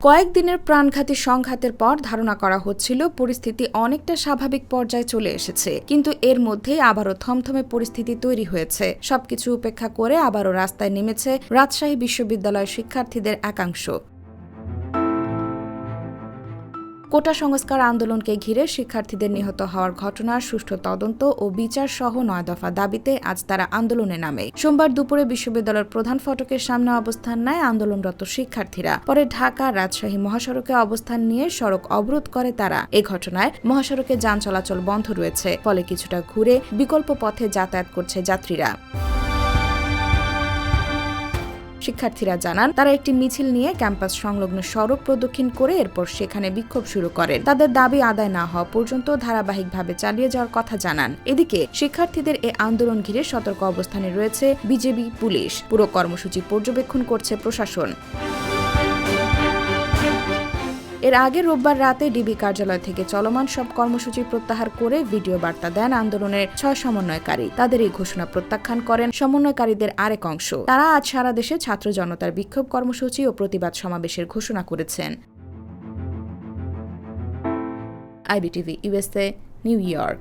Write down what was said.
কয়েকদিনের প্রাণঘাতী সংঘাতের পর ধারণা করা হচ্ছিল পরিস্থিতি অনেকটা স্বাভাবিক পর্যায়ে চলে এসেছে। কিন্তু এর মধ্যেই আবারও থমথমে পরিস্থিতি তৈরি হয়েছে। সবকিছু উপেক্ষা করে আবারও রাস্তায় নেমেছে রাজশাহী বিশ্ববিদ্যালয়ের শিক্ষার্থীদের একাংশ। কোটা সংস্কার আন্দোলনকে ঘিরে শিক্ষার্থীদের নিহত হওয়ার ঘটনার সুষ্ঠু তদন্ত ও বিচার সহ নয় দফা দাবিতে আজ তারা আন্দোলনে নামে। সোমবার দুপুরে বিশ্ববিদ্যালয়ের প্রধান ফটকের সামনে অবস্থান নেয় আন্দোলনরত শিক্ষার্থীরা। পরে ঢাকা রাজশাহী মহাসড়কে অবস্থান নিয়ে সড়ক অবরোধ করে তারা। এ ঘটনায় মহাসড়কে যান চলাচল বন্ধ রয়েছে। ফলে কিছুটা ঘুরে বিকল্প পথে যাতায়াত করছে যাত্রীরা। শিক্ষার্থীরা জানান, তারা একটি মিছিল নিয়ে ক্যাম্পাস সংলগ্ন সড়ক প্রদক্ষিণ করে এরপর সেখানে বিক্ষোভ শুরু করেন। তাদের দাবি আদায় না হওয়া পর্যন্ত ধারাবাহিকভাবে চালিয়ে যাওয়ার কথা জানান। এদিকে, শিক্ষার্থীদের এ আন্দোলন ঘিরে সতর্ক অবস্থানে রয়েছে বিজেপি পুলিশ। পুরো কর্মসূচি পর্যবেক্ষণ করছে প্রশাসন। এর আগে রোববার রাতে ডিবি কার্যালয় থেকে চলমান সব কর্মসূচি প্রত্যাহার করে ভিডিও বার্তা দেন আন্দোলনের ছয় সমন্বয়কারী। তাদের এই ঘোষণা প্রত্যাখ্যান করেন সমন্বয়কারীদের আরেক অংশ। তারা আজ সারা দেশে ছাত্র জনতার বিক্ষোভ কর্মসূচি ও প্রতিবাদ সমাবেশের ঘোষণা করেছেন। IBTV USA New York.